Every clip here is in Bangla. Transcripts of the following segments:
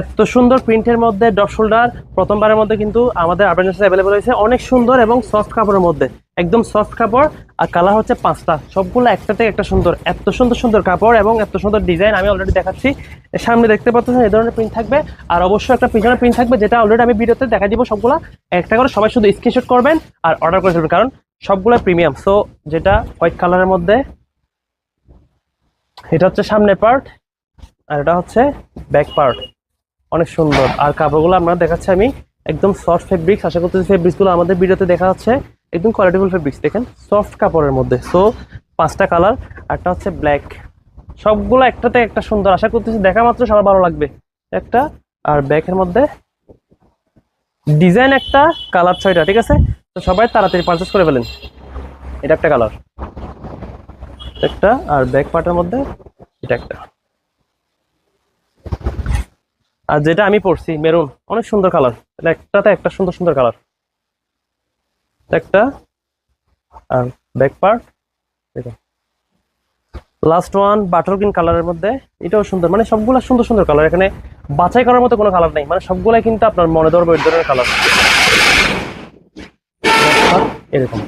এত সুন্দর প্রিন্টের মধ্যে ডপ শোল্ডার, প্রথমবারের মধ্যে কিন্তু আমাদের আর্বানেন্সে অ্যাভেলেবেল হয়েছে। অনেক সুন্দর এবং সফট কাপড়ের মধ্যে। একদম সফট কাপড়, আর কালার হচ্ছে পাঁচটা। সবগুলো একটা থেকে একটা সুন্দর, এত সুন্দর সুন্দর কাপড় এবং এত সুন্দর ডিজাইন আমি অলরেডি দেখাচ্ছি। সামনে দেখতে পাচ্ছেন, এই ধরনের প্রিন্ট থাকবে। আর অবশ্যই একটা পিছনে প্রিন্ট থাকবে, যেটা অলরেডি আমি ভিডিওতে দেখা দিব সবগুলো। একটা করে সবাই শুধু স্ক্রিনশট করবেন আর অর্ডার করে ফেলবেন, কারণ সবগুলো প্রিমিয়াম সো যেটা হোয়াইট কালারের মধ্যে, এটা হচ্ছে সামনের পার্ট আর এটা হচ্ছে ব্যাক পার্ট অনেক সুন্দর। আর কাপড়গুলো আমরা দেখাচ্ছি আমি একদম সফট ফেব্রিক্স আশা করতেছি ফেব্রিক্সগুলো আমাদের ভিডিওতে দেখা যাচ্ছে একদম কোয়ালিটিফুল ফেব্রিক্স দেখেন? সফট কাপড়ের মধ্যে। সো পাঁচটা কালার একটা হচ্ছে ব্ল্যাক সবগুলো একটাতে একটা সুন্দর। আশা করতেছি দেখা মাত্র সবার ভালো লাগবে। একটা, আর ব্যাকের মধ্যে ডিজাইন একটা কালার ছয়টা, ঠিক আছে? তো সবাই তাড়াতাড়ি পারচেস করে ফেলেন। এটা একটা কালার একটা, আর ব্যাক পার্টের মধ্যে এটা একটা। আর যেটা আমি পরছি মেরুন অনেক সুন্দর কালার একটাতে একটা সুন্দর সুন্দর কালার একটা আর back part last one butter green কালারের মধ্যে, এটাও সুন্দর। মানে সবগুলা সুন্দর সুন্দর কালার এখানে বাছাই করার মতো কোনো কালার নেই। মানে সবগুলাই কিন্তু আপনার মনে ধরবে ওই ধরনের কালার এরকম।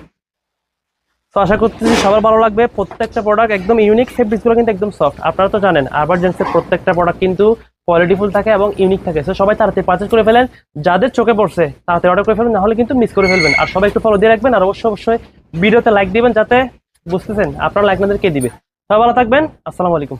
তো আশা করতেছি সবার ভালো লাগবে। প্রত্যেকটা প্রোডাক্ট একদম ইউনিক ফেব্রিক্সগুলো কিন্তু একদম সফট আপনারা তো জানেন আবার জেন্সের প্রত্যেকটা প্রোডাক্ট কিন্তু কোয়ালিটিফুল থাকে এবং ইউনিক থাকে। সো সবাই তাড়াতাড়ি পারচেস করে ফেলেন। যাদের চোখে পড়ছে, তাড়াতাড়ি অর্ডার করে ফেলেন নাহলে কিন্তু মিস করে ফেলবেন। আর সবাই একটু ফলো দিয়ে রাখবেন, আর অবশ্যই অবশ্যই ভিডিওতে লাইক দিবেন যাতে বুঝতেছেন আপনার লাইক আমাদের কে দিবে। সবাই ভালো থাকবেন। আসসালামু আলাইকুম।